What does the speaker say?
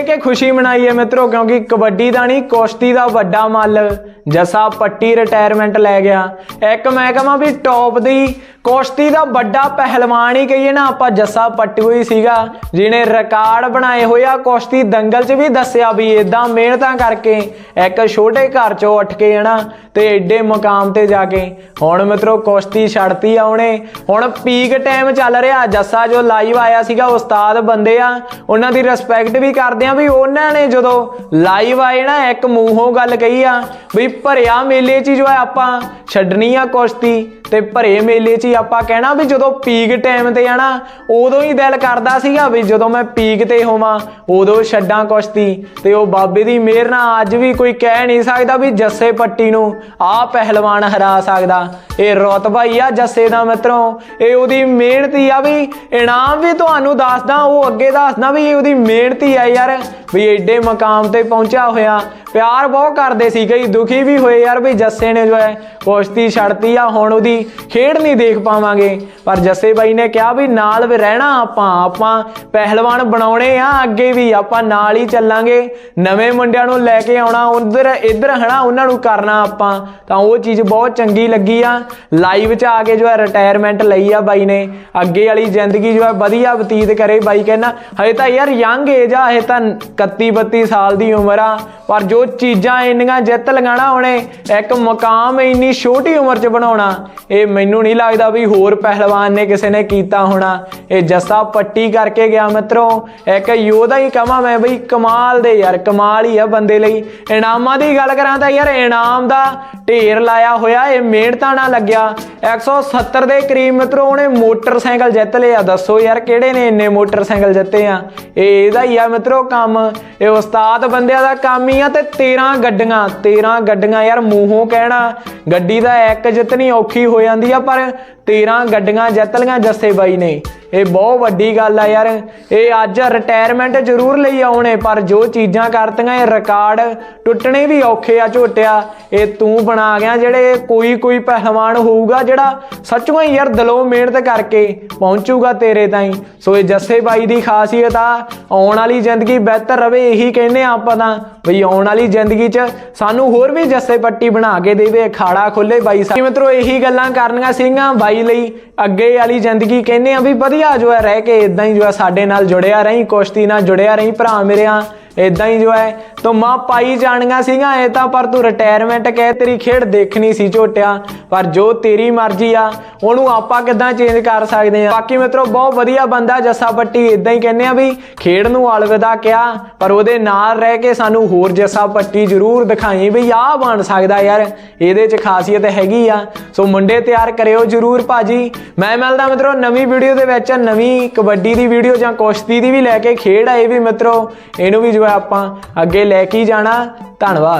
ਦੇ ਕੇ ਖੁਸ਼ੀ ਮਨਾਈ ਹੈ ਮਿੱਤਰੋ, ਕਿਉਂਕਿ ਕਬੱਡੀ ਦਾ ਨਹੀਂ, ਕੁਸ਼ਤੀ ਦਾ ਵੱਡਾ ਮੱਲ ਜਸਾ ਪੱਟੀ ਰਿਟਾਇਰਮੈਂਟ ਲੈ ਗਿਆ। ਇੱਕ ਮੈਂ ਕਹਾਂ ਵੀ ਟੌਪ ਦੀ ਕੁਸ਼ਤੀ ਦਾ ਵੱਡਾ ਪਹਿਲਵਾਨ ਹੀ ਕਹੀਏ ਨਾ, ਆਪਾਂ ਜੱਸਾ ਪੱਟੂ ਹੀ ਸੀਗਾ, ਜਿਹਨੇ ਰਿਕਾਰਡ ਬਣਾਏ ਹੋਏ ਆ। ਕੁਸ਼ਤੀ ਦੰਗਲ 'ਚ ਵੀ ਦੱਸਿਆ ਵੀ ਇਦਾਂ ਮਿਹਨਤਾਂ ਕਰਕੇ ਇੱਕ ਛੋਟੇ ਘਰ 'ਚੋਂ ਉੱਠ ਕੇ ਹਨਾ, ਤੇ ਐਡੇ ਮੁਕਾਮ ਤੇ ਜਾ ਕੇ, ਹੁਣ ਮਿੱਤਰੋ ਕੁਸ਼ਤੀ ਛੱਡਤੀ ਆ ਉਹਨੇ। ਹੁਣ ਪੀਕ ਟਾਈਮ ਚੱਲ ਰਿਹਾ, ਜੱਸਾ ਜੋ ਲਾਈਵ ਆਇਆ ਸੀਗਾ, ਉਸਤਾਦ ਬੰਦੇ ਆ, ਉਹਨਾਂ ਦੀ ਰਿਸਪੈਕਟ ਵੀ ਕਰਦੇ ਆ ਵੀ ਉਹਨਾਂ ਨੇ ਜਦੋਂ ਲਾਈਵ ਆਏ ਨਾ, ਇੱਕ ਮੂੰਹੋਂ ਗੱਲ ਕਹੀ ਆ, ਵੀ ਭਰਿਆ ਮੇਲੇ 'ਚ ਹੀ ਜੋ ਹੈ ਆਪਾਂ, ਛੱਡਣੀ ਆ ਕੁਸ਼ਤੀ, ਤੇ ਭਰੇ ਮੇਲੇ 'ਚ ਹੀ ਆਪਾਂ ਕਹਿਣਾ ਵੀ ਜਦੋਂ ਪੀਕ ਟਾਈਮ ਤੇ ਆਣਾ ਉਦੋਂ ਹੀ ਦਿਲ ਕਰਦਾ ਸੀਗਾ ਵੀ ਜਦੋਂ ਮੈਂ ਪੀਕ ਤੇ ਹੋਵਾਂ, ਉਦੋਂ ਛੱਡਾਂ ਕੁਸ਼ਤੀ। ਤੇ ਉਹ ਬਾਬੇ ਦੀ ਮਿਹਰ ਨਾਲ ਅੱਜ ਵੀ ਕੋਈ ਕਹਿ ਨਹੀਂ ਸਕਦਾ ਵੀ ਜੱਸੇ ਪੱਟੀ ਨੂੰ ਆਹ ਪਹਿਲਵਾਨ ਹਰਾ ਸਕਦਾ। ਇਹ ਰਤਬਾ ਹੀ ਆ ਜੱਸੇ ਦਾ ਮਿੱਤਰੋ, ਇਹ ਉਹਦੀ ਮਿਹਨਤ ਹੀ ਆ ਵੀ, ਇਨਾਮ ਵੀ ਤੁਹਾਨੂੰ ਦੱਸਦਾ, ਉਹ ਅੱਗੇ ਦੱਸਦਾ ਵੀ ਇਹ ਉਹਦੀ ਮਿਹਨਤ ਹੀ ਆ ਯਾਰ। ਵੀ ਐਡੇ ਮਕਾਮ ਤੇ ਪਹੁੰਚਿਆ ਹੋਇਆ। ਪਿਆਰ ਬਹੁਤ ਕਰਦੇ ਸੀ ਕਈ, ਦੁਖੀ ਵੀ ਹੋਏ ਯਾਰ ਵੀ ਜੱਸੇ ਨੇ ਜੋ ਹੈ, ਕੁਸ਼ਤੀ ਛੱਡਤੀ ਆ, ਹੁਣ ਉਹਦੀ ਖੇਡ ਨਹੀਂ ਦੇਖ ਪਾਵਾਂਗੇ। ਪਰ ਜੱਸੇ ਬਾਈ ਨੇ ਕਿਹਾ ਵੀ ਨਾਲ ਵੀ ਰਹਿਣਾ ਆਪਾਂ ਆਪਾਂ ਪਹਿਲਵਾਨ ਬਣਾਉਣੇ ਆ ਅੱਗੇ ਵੀ, ਆਪਾਂ ਨਾਲ ਹੀ ਚੱਲਾਂਗੇ। ਨਵੇਂ ਮੁੰਡਿਆਂ ਨੂੰ ਲੈ ਕੇ ਆਉਣਾ, ਉਧਰ, ਇੱਧਰ ਹਨਾ, ਉਹਨਾਂ ਨੂੰ ਕਰਨਾ ਆਪਾਂ। ਤਾਂ ਉਹ ਚੀਜ਼ ਬਹੁਤ ਚੰਗੀ ਲੱਗੀ ਆ। ਲਾਈਵ 'ਚ ਆ ਕੇ ਜੋ ਹੈ ਰਿਟਾਇਰਮੈਂਟ ਲਈ ਆ ਬਾਈ ਨੇ। ਅੱਗੇ ਵਾਲੀ ਜ਼ਿੰਦਗੀ ਜੋ ਹੈ, ਵਧੀਆ ਬਤੀਤ ਕਰੇ ਬਾਈ ਕਹਿੰਦਾ, ਹਜੇ ਤਾਂ ਯਾਰ ਯੰਗ ਏਜ ਆ, ਹਜੇ ਤਾਂ 31 32 ਸਾਲ ਦੀ ਉਮਰ ਆ। ਪਰ ਜੋ ਚੀਜ਼ਾਂ ਇੰਨੀਆਂ ਜਿੱਤ ਲਗਾਣਾ ਉਹਨੇ, ਇੱਕ ਮੁਕਾਮ ਇੰਨੀ ਛੋਟੀ ਉਮਰ 'ਚ ਬਣਾਉਣਾ, ਇਹ ਮੈਨੂੰ ਨਹੀਂ ਲੱਗਦਾ ਵੀ ਹੋਰ ਪਹਿਲਵਾਨ ਨੇ ਕਿਸੇ ਨੇ ਕੀਤਾ ਹੋਣਾ। ਇਹ ਜੱਸਾ ਪੱਟੀ ਕਰਕੇ ਗਿਆ ਮਿੱਤਰੋ। ਇੱਕ ਯੋਧਾ ਹੀ ਕਹਾਂ ਮੈਂ ਬਈ, ਕਮਾਲ ਦੇ ਯਾਰ, ਕਮਾਲ ਹੀ ਆ ਬੰਦੇ ਲਈ। ਇਨਾਮਾਂ ਦੀ ਗੱਲ ਕਰਾਂ ਤਾਂ ਯਾਰ ਇਨਾਮ ਦਾ ਢੇਰ ਲਾਇਆ ਹੋਇਆ, ਇਹ ਮਿਹਨਤਾਂ ਨਾਲ ਲੱਗਿਆ। 170 ਦੇ ਕਰੀਬ ਮਿੱਤਰੋ, ਉਹਨੇ ਮੋਟਰਸਾਈਕਲ ਜਿੱਤ ਲਿਆ। ਦੱਸੋ ਯਾਰ ਕਿਹੜੇ ਨੇ ਇੰਨੇ ਮੋਟਰਸਾਈਕਲ ਜਿੱਤੇ ਆ? ਇਹ ਇਹਦਾ ਹੀ ਆ ਮਿੱਤਰੋ ਕੰਮ। ਇਹ ਉਸਤਾਦ ਬੰਦਿਆਂ ਦਾ ਕੰਮ ਹੀ ਆ ਤੇ 13 ਗੱਡੀਆਂ 13 ਗੱਡੀਆਂ ਯਾਰ ਮੂੰਹੋਂ ਕਹਿਣਾ। ਗੱਡੀ ਦਾ ਇੱਕ ਜਿੱਤਣੀ ਔਖੀ ਹੋ ਜਾਂਦੀ ਆ, ਪਰ 13 ਗੱਡੀਆਂ ਜਿੱਤ ਲੀਆਂ ਜੱਸੇ ਬਾਈ ਨੇ। ਇਹ ਬਹੁਤ ਵੱਡੀ ਗੱਲ ਆ ਯਾਰ। ਇਹ ਅੱਜ ਰਿਟਾਇਰਮੈਂਟ ਜ਼ਰੂਰ ਲਈ ਆਉਣੇ, ਪਰ ਜੋ ਚੀਜ਼ਾਂ ਕਰਤੀਆਂ, ਇਹ ਰਿਕਾਰਡ ਟੁੱਟਣੇ ਵੀ ਔਖੇ ਆ ਝੋਟਿਆ। ਇਹ ਤੂੰ ਬਣਾ ਗਿਆ ਜਿਹੜੇ ਕੋਈ ਕੋਈ ਪਹਿਲਵਾਨ ਹੋਊਗਾ, ਜਿਹੜਾ ਸੱਚੋਂ ਹੀ ਯਾਰ ਦਿਲੋਂ ਮਿਹਨਤ ਕਰਕੇ ਪਹੁੰਚੂਗਾ ਤੇਰੇ ਤਾਈਂ। ਸੋ ਇਹ ਜੱਸੇ ਬਾਈ ਦੀ ਖਾਸੀਅਤ ਆ। ਆਉਣ ਵਾਲੀ ਜ਼ਿੰਦਗੀ ਬਿਹਤਰ ਰਵੇ, ਇਹੀ ਕਹਿੰਦੇ ਆ ਆਪਾਂ ਤਾਂ। ਬਈ ਆਉਣ ਵਾਲੀ ਜ਼ਿੰਦਗੀ 'ਚ ਸਾਨੂੰ ਹੋਰ ਵੀ ਜੱਸੇ ਪੱਟੀ ਬਣਾ ਕੇ ਦੇਵੇ, ਅਖਾੜਾ ਖੋਲੇ ਬਾਈ ਸਾਹਿਬ ਮਿੱਤਰੋ, ਇਹੀ ਗੱਲਾਂ ਕਰਨੀਆਂ ਸੀਗੀਆਂ ਬਾਈ ਲਈ। ਅੱਗੇ ਵਾਲੀ ਜ਼ਿੰਦਗੀ ਕਹਿੰਦੇ ਆ ਵੀ ਵਧੀਆ ਜੋ ਹੈ, ਰਹਿ ਕੇ ਇਦਾਂ ਹੀ ਜੋ ਹੈ ਸਾਡੇ ਨਾਲ ਜੁੜਿਆ ਰਹੀਂ, ਕੁਸ਼ਤੀ ਨਾਲ ਜੁੜਿਆ ਰਹੀਂ, ਭਰਾ ਮੇਰਿਆਂ ਇਦਾਂ ਹੀ ਜੋ ਹੈ, ਤੋ ਮਾਂ ਪਾਈ ਜਾਣੀਆਂ ਸੀਗਾ ਇਹ ਤਾਂ ਪਰ ਤੂੰ ਰਿਟਾਇਰਮੈਂਟ ਕਹਿ ਤੇਰੀ ਖੇਡ ਦੇਖਣੀ ਸੀ ਝੋਟਿਆ। ਪਰ ਜੋ ਤੇਰੀ ਮਰਜ਼ੀ ਆ, ਉਹਨੂੰ ਆਪਾਂ ਕਿੱਦਾਂ ਚੇਂਜ ਕਰ ਸਕਦੇ ਆ? ਬਾਕੀ ਮਿੱਤਰੋ, ਬਹੁਤ ਵਧੀਆ ਬੰਦਾ ਜੱਸਾ ਪੱਟੀ ਇਦਾਂ ਹੀ ਕਹਿੰਦੇ ਆ ਵੀ ਖੇਡ ਨੂੰ ਅਲਵਿਦਾ ਕਿਹਾ, ਪਰ ਉਹਦੇ ਨਾਲ ਰਹਿ ਕੇ ਸਾਨੂੰ ਹੋਰ ਜੱਸਾ ਪੱਟੀ ਜ਼ਰੂਰ ਦਿਖਾਈ ਵੀ ਆਹ ਬਣ ਸਕਦਾ ਯਾਰ, ਇਹਦੇ 'ਚ ਖਾਸੀਅਤ ਹੈਗੀ ਆ। ਸੋ ਮੁੰਡੇ ਤਿਆਰ ਕਰਿਓ ਜ਼ਰੂਰ ਭਾਜੀ। ਮੈਂ ਮਿਲਦਾ ਮਿੱਤਰੋ ਨਵੀਂ ਵੀਡੀਓ ਦੇ ਵਿੱਚ, ਨਵੀਂ ਕਬੱਡੀ ਦੀ ਵੀਡੀਓ ਜਾਂ ਕੁਸ਼ਤੀ ਦੀ ਵੀ ਲੈ ਕੇ ਖੇਡ ਆਏ ਵੀ ਮਿੱਤਰੋ। ਇਹਨੂੰ ਵੀ ਜੋ ਹੈ ਆਪਾਂ ਅੱਗੇ ਲੈ ਕੇ ਜਾਣਾ। ਧੰਨਵਾਦ।